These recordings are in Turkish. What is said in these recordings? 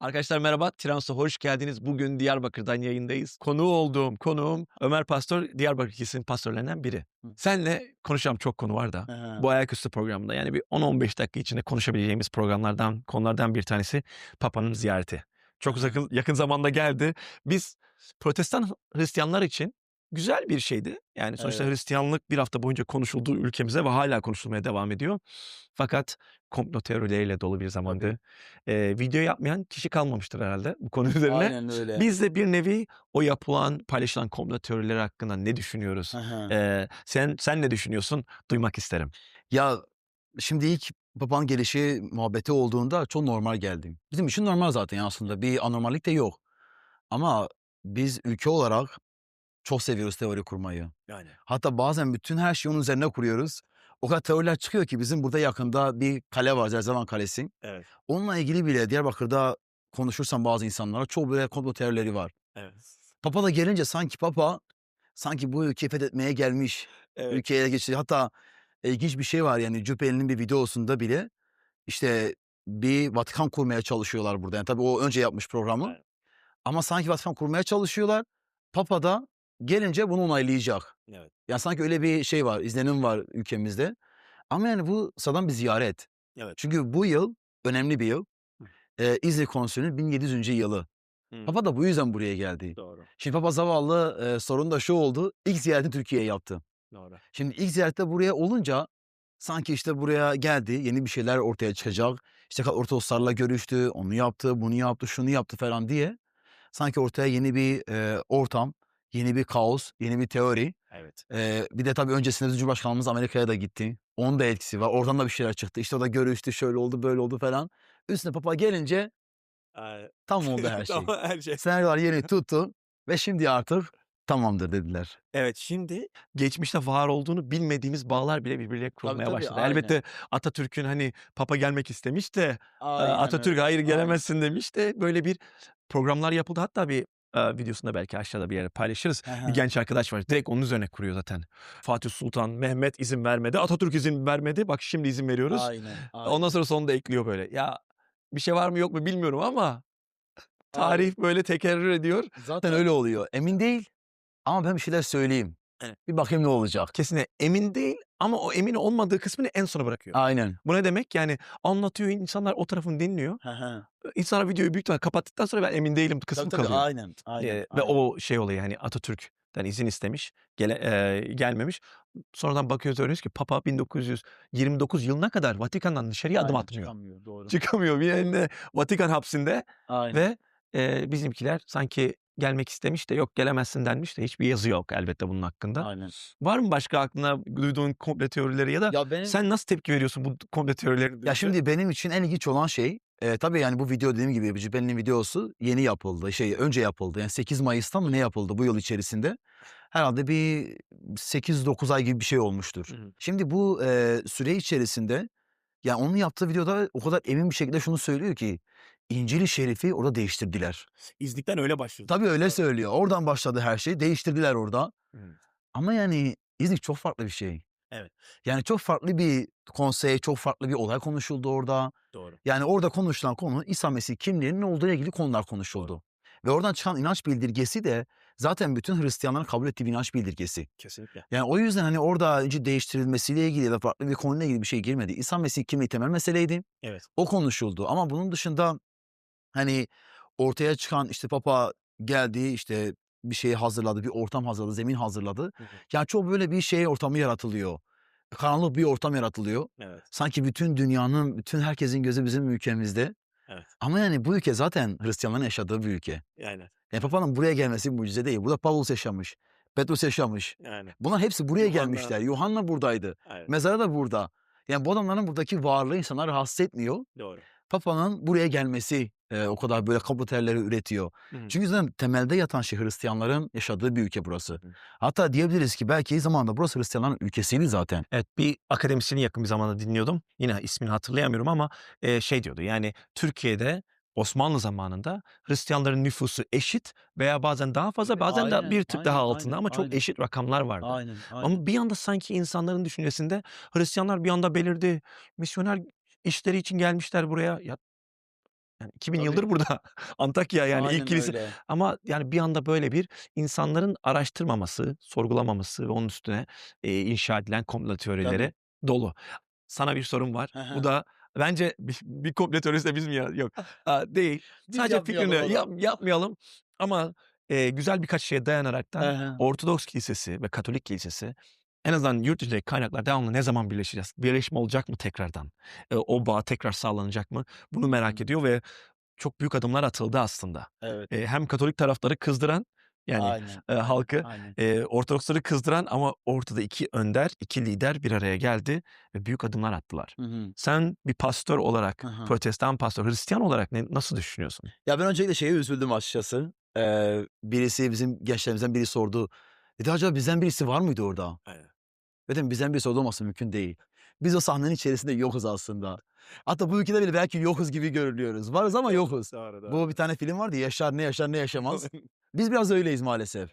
Arkadaşlar merhaba, Trans'a hoş geldiniz. Bugün Diyarbakır'dan yayındayız. Konuğu olduğum konuğum Ömer Pastör, Diyarbakır Kilisesi'nin pastörlerinden biri. Senle konuşacağım çok konu var da. Bu ayaküstü programda yani bir 10-15 dakika içinde konuşabileceğimiz programlardan, konulardan bir tanesi Papa'nın ziyareti. Çok yakın, yakın zamanda geldi. Biz protestan Hristiyanlar için güzel bir şeydi. Yani sonuçta Evet. Hristiyanlık bir hafta boyunca konuşulduğu ülkemize ve hala konuşulmaya devam ediyor. Fakat komplo teorileriyle dolu bir zamandı. Ee, video yapmayan kişi kalmamıştır herhalde bu konu üzerine. Aynen öyle. Biz de bir nevi o yapılan, paylaşılan komplo teorileri hakkında ne düşünüyoruz? Ee, sen sen ne düşünüyorsun? Duymak isterim. Ya şimdi ilk babanın gelişi muhabbeti olduğunda çok normal geldi. Bizim için normal zaten aslında bir anormallik de yok. Ama biz ülke olarak çok seviyoruz teori kurmayı. Yani. Hatta bazen bütün her şeyi onun üzerine kuruyoruz. O kadar teoriler çıkıyor ki bizim burada yakında bir kale var Zerzavan Kalesi. Evet. Onunla ilgili bile Diyarbakır'da konuşursan bazı insanlara çok böyle komplo teorileri var. Evet. Papa da gelince sanki Papa sanki bu ülkeyi fethetmeye gelmiş. Evet. ülkeye geçti. Hatta ilginç bir şey var yani Cübbeli'nin bir videosunda bile işte bir Vatikan kurmaya çalışıyorlar burada. Yani tabii o önce yapmış programı. Evet. Ama sanki Vatikan kurmaya çalışıyorlar. Papa da gelince bunu onaylayacak. Evet. Yani sanki öyle bir şey var, izlenim var ülkemizde. Ama yani bu sıradan bir ziyaret. Evet. Çünkü bu yıl önemli bir yıl. Ee, İzmir Konsülü'nün 1700. yılı. Hı. Papa da bu yüzden buraya geldi. Doğru. Şimdi Papa zavallı e, sorun da şu oldu. İlk ziyaretini Türkiye'ye yaptı. Doğru. Şimdi ilk ziyarette buraya olunca sanki işte buraya geldi, yeni bir şeyler ortaya çıkacak. İşte Ortodokslarla görüştü, onu yaptı, bunu yaptı, şunu yaptı falan diye. Sanki ortaya yeni bir e, ortam, yeni bir kaos, yeni bir teori. Evet. E, bir de tabii öncesinde Cumhurbaşkanımız Amerika'ya da gitti. Onun da etkisi var. Oradan da bir şeyler çıktı. İşte o da görüştü, şöyle oldu, böyle oldu falan. Üstüne Papa gelince tam oldu her şey. Tamam, her şey. Senaryolar yeni tuttu ve şimdi artık tamamdır dediler. Evet şimdi geçmişte var olduğunu bilmediğimiz bağlar bile birbirleriyle kurulmaya tabii, başladı. aynen. Elbette Atatürk'ün hani Papa gelmek istemiş de e, Atatürk hayır aynen. gelemezsin demiş de böyle bir programlar yapıldı. Hatta bir e, videosunda belki aşağıda bir yere paylaşırız. Hı. Bir genç arkadaş var. Direkt onun üzerine kuruyor zaten. Fatih Sultan Mehmet izin vermedi. Atatürk izin vermedi. Bak şimdi izin veriyoruz. Aynen, aynen. Ondan sonra sonunda ekliyor böyle. Ya bir şey var mı yok mu bilmiyorum ama tarih böyle tekerrür ediyor. Zaten öyle oluyor. Emin değil ama ben bir şeyler söyleyeyim. Evet. Bir bakayım ne olacak. Kesinlikle emin değil ama o emin olmadığı kısmını en sona bırakıyor. Aynen. Bu ne demek? Yani anlatıyor insanlar o tarafını dinliyor. İnsanlar videoyu büyük ihtimalle kapattıktan sonra ben emin değilim kısmı Tabii, tabii, kalıyor. aynen. aynen, Ee, ve aynen. o şey olayı hani Atatürk'ten izin istemiş, gele, e, gelmemiş. Sonradan bakıyoruz öğreniyoruz ki Papa 1929 yılına kadar Vatikan'dan dışarıya adım Aynen, atmıyor. çıkamıyor, doğru. Çıkamıyor. Bir elinde Vatikan hapsinde Aynen. ve e, bizimkiler sanki gelmek istemiş de yok gelemezsin denmiş de hiçbir yazı yok elbette bunun hakkında. Aynen. Var mı başka aklına duyduğun komplo teorileri ya da Ya benim sen nasıl tepki veriyorsun bu komplo teorilerine? ya şimdi benim için en ilginç olan şey e, tabii yani bu video dediğim gibi Cübbeli'nin videosu yeni yapıldı. Şey önce yapıldı. Yani 8 Mayıs'ta mı ne yapıldı bu yıl içerisinde? Herhalde bir 8-9 ay gibi bir şey olmuştur. Hı hı. Şimdi bu e, süre içerisinde yani onun yaptığı videoda o kadar emin bir şekilde şunu söylüyor ki İncil-i Şerif'i orada değiştirdiler. İzlikten öyle başladı. Tabii öyle söylüyor. Oradan başladı her şey. Değiştirdiler orada. Hı. Ama yani İznik çok farklı bir şey. Evet. Yani çok farklı bir konsey, çok farklı bir olay konuşuldu orada. Doğru. Yani orada konuşulan konu İsa Mesih kimliğinin olduğu ile ilgili konular konuşuldu. Ve oradan çıkan inanç bildirgesi de zaten bütün Hristiyanların kabul ettiği bir inanç bildirgesi. Kesinlikle. Yani o yüzden hani orada incil değiştirilmesiyle ilgili ya da farklı bir konuyla ilgili bir şey girmedi. İsa Mesih kimliği temel meseleydi. Evet. O konuşuldu. Ama bunun dışında hani ortaya çıkan işte Papa geldi işte bir şeyi hazırladı, bir ortam hazırladı, zemin hazırladı. Hı hı. Yani çok böyle bir şey ortamı yaratılıyor. Karanlık bir ortam yaratılıyor. Evet. Sanki bütün dünyanın, bütün herkesin gözü bizim ülkemizde. Evet. Ama yani bu ülke zaten Hristiyanların yaşadığı bir ülke. Yani. Yani Papa'nın buraya gelmesi bir mucize değil. Burada Pavlus yaşamış, Petrus yaşamış. Yani. Bunlar hepsi buraya Yuhanna. gelmişler. Yuhanna buradaydı. Evet. Mezarı da burada. Yani bu adamların buradaki varlığı insanları rahatsız etmiyor. Doğru. Papa'nın buraya gelmesi e, o kadar böyle kabuterleri üretiyor. Hı. Çünkü zaten temelde yatan şey Hristiyanların yaşadığı bir ülke burası. Hı. Hatta diyebiliriz ki belki zamanında burası Hristiyanların ülkesiydi zaten. Evet bir akademisyeni yakın bir zamanda dinliyordum. Yine ismini hatırlayamıyorum ama e, şey diyordu yani Türkiye'de Osmanlı zamanında Hristiyanların nüfusu eşit veya bazen daha fazla bazen de aynen, bir tık daha aynen, altında aynen, ama çok aynen. eşit rakamlar vardı. Aynen, aynen. Ama bir anda sanki insanların düşüncesinde Hristiyanlar bir anda belirdi. Misyoner işleri için gelmişler buraya. Ya Yani 2000 Tabii. yıldır burada. Antakya yani Aynen ilk kilise. öyle. Ama yani bir anda böyle bir insanların araştırmaması, sorgulamaması ve onun üstüne, eee, inşa edilen komplo teorileri Tabii. dolu. Sana bir sorum var. Hı Bu hı. da bence bir bir komplo teorisi de biz mi ya yok, aaa, değil. Biz Sadece yapmayalım fikrini onu. yap yapmayalım ama, eee, güzel birkaç şeye Hı dayanaraktan hı. Ortodoks kilisesi ve Katolik kilisesi en azından yurt dışındaki kaynaklar devamlı ne zaman birleşeceğiz? Birleşme olacak mı tekrardan? Eee, o bağ tekrar sağlanacak mı? Bunu merak ediyor ve çok büyük adımlar atıldı aslında. Evet. Eee, hem Katolik taraftarı kızdıran yani, Aynen, aynen, halkı, aynen. eee, Ortodoksları kızdıran ama ortada 2 önder, 2 lider bir araya geldi ve büyük adımlar attılar. Hı hı. Sen bir pastör olarak, Hı hı. Protestan pastör, Hristiyan olarak ne nasıl düşünüyorsun? Ya, ben öncelikle şeye üzüldüm açıkçası. Eee, birisi bizim gençlerimizden biri sordu. Dedi, "Acaba bizden birisi var mıydı orada?" Aynen. Dedim, "Bizden birisi olması mümkün değil. Biz o sahnenin içerisinde yokuz aslında. Hatta bu ülkede bile belki yokuz gibi görünüyoruz. Varız ama yokuz." Doğru, Bu doğru. bir tane film vardı ya, Yaşar ne yaşar ne yaşamaz. Biz biraz öyleyiz maalesef.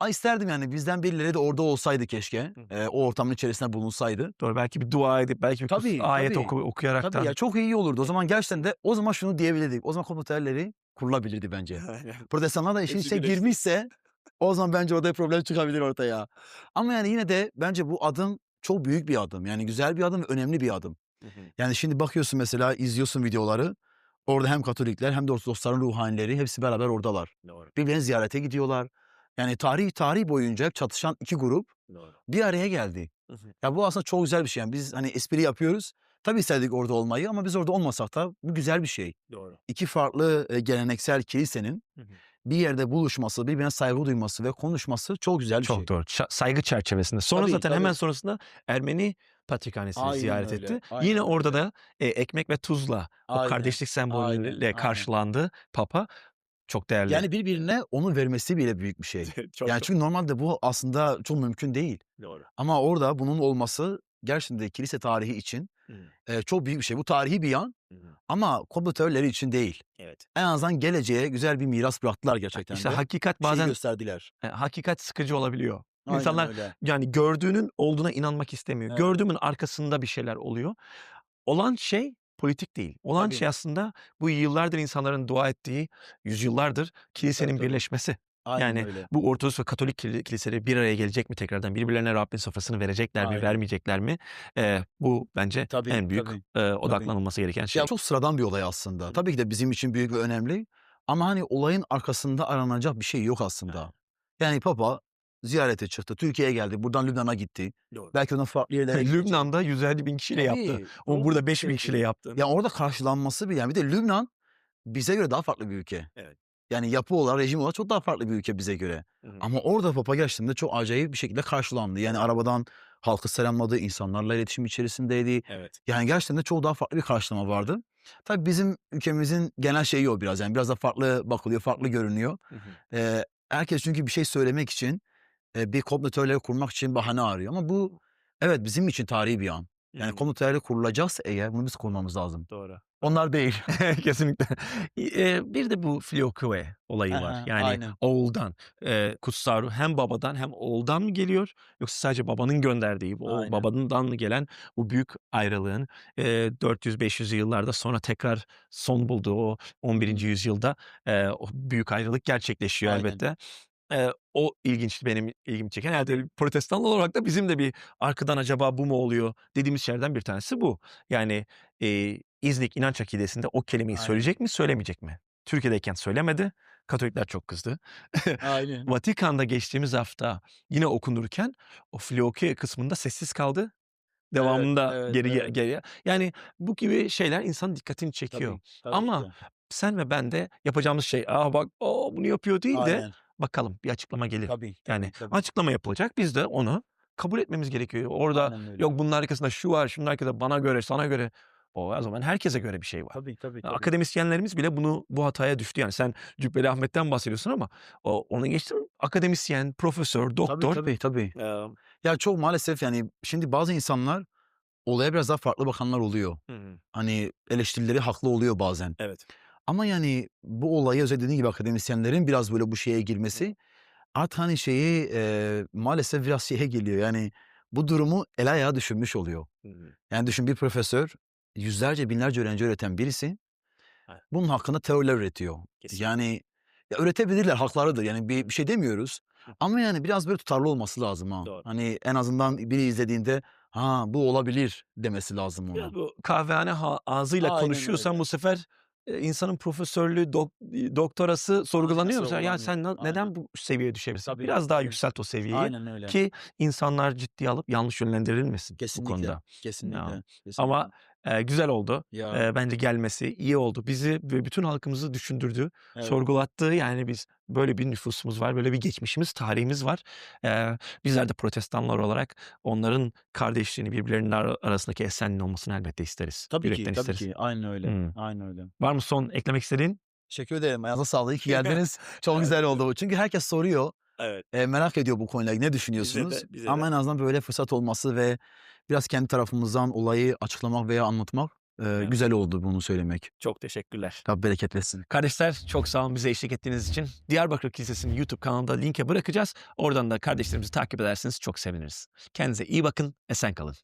A, isterdim yani bizden birileri de orada olsaydı keşke. Eee, o ortamın içerisinde bulunsaydı. Doğru, belki bir dua edip, belki bir Tabii, ayet tabii. oku Tabii okuyaraktan. ya, çok iyi olurdu. O zaman gerçekten de o zaman şunu diyebilirdik. O zaman teorileri kurulabilirdi bence. Aynen. Protestanlar da işin içine girmişse o zaman bence orada problem çıkabilir ortaya. Ama yani yine de bence bu adım çok büyük bir adım. Yani güzel bir adım ve önemli bir adım. Yani şimdi bakıyorsun mesela izliyorsun videoları. Orada hem Katolikler hem de Ortodoksların ruhanileri hepsi beraber oradalar. Doğru, Birbirlerini ziyarete gidiyorlar. Yani tarih tarih boyunca hep çatışan 2 grup doğru. bir araya geldi. Ya bu aslında çok güzel bir şey. Yani biz hani espri yapıyoruz. Tabii isterdik orada olmayı ama biz orada olmasak da bu güzel bir şey. Doğru. 2 farklı, eee, geleneksel kilisenin. Bir yerde buluşması, birbirine saygı duyması ve konuşması çok güzel bir Çok şey. doğru. Ça saygı çerçevesinde. Sonra Tabii, zaten hemen tabii. sonrasında Ermeni Patrikhanesi'ni Aynen ziyaret öyle, etti. aynen Yine orada da, eee, ekmek ve tuzla o Aynen, kardeşlik aynen, sembolüyle aynen. karşılandı Papa. Çok değerli. Yani birbirine onu vermesi bile büyük bir şey. Çok Yani çünkü normalde bu aslında çok mümkün değil. Doğru. Ama orada bunun olması gerçekten de kilise tarihi için, hı. eee, çok büyük bir şey. Bu tarihi bir yan Hı hı. ama komplo teorileri için değil. Evet. En azından geleceğe güzel bir miras bıraktılar gerçekten işte de. hakikat şey bazen gösterdiler. eee, hakikat sıkıcı olabiliyor. Aynen İnsanlar öyle. yani gördüğünün olduğuna inanmak istemiyor. Evet. Gördüğümün arkasında bir şeyler oluyor. Olan şey politik değil. Olan Tabii. şey aslında bu yıllardır insanların dua ettiği, yüzyıllardır Tabii, kilisenin tabii. birleşmesi. Aynen Yani öyle. bu Ortodoks ve Katolik kili kiliseleri bir araya gelecek mi tekrardan? Birbirlerine Rabbin sofrasını verecekler mi, Aynen. vermeyecekler mi? Eee, bu bence Tabii, en büyük, tabii, eee, tabii. odaklanılması gereken şey. Ya çok sıradan bir olay aslında. Tabii ki de bizim için büyük ve önemli ama hani olayın arkasında aranacak bir şey yok aslında. Yani Papa ziyarete çıktı. Türkiye'ye geldi. Buradan Lübnan'a gitti. Doğru. Belki ondan farklı yerlere gidecek. Lübnan'da 150.000 kişiyle yaptı. Tabii, Ama çok burada büyük bir 5.000 şey. kişiyle yaptı. Ya orada karşılanması bile yani bir de Lübnan bize göre daha farklı bir ülke. Evet. Yani yapı olarak, rejim olarak çok daha farklı bir ülke bize göre. Hı hı. Ama orada Papa gerçekten çok acayip bir şekilde karşılandı. Yani arabadan halkı selamladı, insanlarla iletişim içerisindeydi. Evet. Yani gerçekten de çok daha farklı bir karşılama vardı. Tabii bizim ülkemizin genel şeyi o biraz yani biraz da farklı bakılıyor, farklı görünüyor. Hı hı. Eee, herkes çünkü bir şey söylemek için, bir komplo kurmak için bahane arıyor ama bu evet bizim için tarihi bir an. Yani teorileri kurulacaksa eğer bunu biz kurmamız lazım. Doğru. Onlar değil. Kesinlikle. Eee, bir de bu filioque olayı var. Yani aynen. oğuldan, eee, kutsal ruh hem babadan hem oğuldan mı geliyor yoksa sadece babanın gönderdiği, o Aynen. babadan mı gelen bu büyük ayrılığın, eee, 400-500'lü yıllarda sonra tekrar son bulduğu o Hı 11. hı. yüzyılda, eee, o büyük ayrılık gerçekleşiyor Aynen. elbette. Eee, o ilginçti benim ilgimi çeken. Herhâlde Protestan olarak da bizim de bir arkadan acaba bu mu oluyor dediğimiz şeylerden bir tanesi bu. Yani, eee, İznik inanç akidesinde o kelimeyi Aynen. söyleyecek mi, söylemeyecek mi? Türkiye'deyken söylemedi. Katolikler çok kızdı. Aynen. Vatikan'da geçtiğimiz hafta yine okunurken o filioque kısmında sessiz kaldı. Evet, Devamında evet, geriye evet. geriye yani bu gibi şeyler insanın dikkatini çekiyor. Tabii, tabii ki Ama de. sen ve ben de yapacağımız şey, "A, bak o bunu yapıyor." değil de Aynen. bakalım bir açıklama gelir. Tabii, Yani tabii, tabii. açıklama yapılacak. Biz de onu kabul etmemiz gerekiyor. Orada yok bunun arkasında şu var, şunun arkasında bana göre, sana göre. O zaman herkese göre bir şey var. Tabii, tabii, tabii. akademisyenlerimiz bile bunu bu hataya düştü. Yani sen Cübbeli Ahmet'ten bahsediyorsun ama o onu geçtim akademisyen, profesör, Tabii, doktor. tabii, tabii. Emm Ya çok maalesef yani şimdi bazı insanlar olaya biraz daha farklı bakanlar oluyor. Hı hı. Hani eleştirileri haklı oluyor bazen. Evet. Ama yani bu olayı özellikle gibi akademisyenlerin biraz böyle bu şeye Hı. girmesi artık hani şeyi, eee, maalesef biraz şeye geliyor yani bu durumu el ayağa düşürmüş oluyor. Hı hı. Yani düşün bir profesör yüzlerce, binlerce öğrenci öğreten birisi Aynen. bunun hakkında teoriler üretiyor. Kesinlikle. Yani ya üretebilirler, haklarıdır. Yani bir, bir şey demiyoruz. Hı. Ama yani biraz böyle tutarlı olması lazım ha. Doğru. Hani en azından biri izlediğinde ha bu olabilir demesi lazım ona. Biraz bu kahvehane ha- ağzıyla Aynen konuşuyorsan öyle. bu sefer e, insanın profesörlüğü, dok- doktorası sorgulanıyor mu? Ya sen na- neden bu seviyeye düşebilirsin? Tabii, Biraz daha yükselt o seviyeyi Aynen öyle. ki insanlar ciddiye alıp yanlış yönlendirilmesin bu kesinlikle. konuda. Kesinlikle. Ya. kesinlikle. Ama e, güzel oldu. ya, E, bence gelmesi iyi oldu. Bizi ve bütün halkımızı düşündürdü, evet. sorgulattı. Yani biz böyle bir nüfusumuz var, böyle bir geçmişimiz, tarihimiz var. E, bizler de protestanlar olarak onların kardeşliğini, birbirlerinin ar- arasındaki esenliğin olmasını elbette isteriz. Tabii ki, Yürekten tabii isteriz. ki. Aynen öyle. Hmm. Aynen öyle. Var mı son eklemek istediğin? Teşekkür ederim. Ayağınıza sağlık. İyi ki geldiniz. Çok güzel oldu bu. Çünkü herkes soruyor. Evet. E, merak ediyor bu konuyla ilgili. Ne düşünüyorsunuz? bize Ama de. en azından böyle fırsat olması ve biraz kendi tarafımızdan olayı açıklamak veya anlatmak e, Evet. güzel oldu bunu söylemek. Çok teşekkürler. Rabbi bereket versin. Kardeşler çok sağ olun bize eşlik ettiğiniz için. Diyarbakır Kilisesi'nin YouTube kanalında linke bırakacağız. Oradan da kardeşlerimizi takip ederseniz çok seviniriz. Kendinize iyi bakın, esen kalın.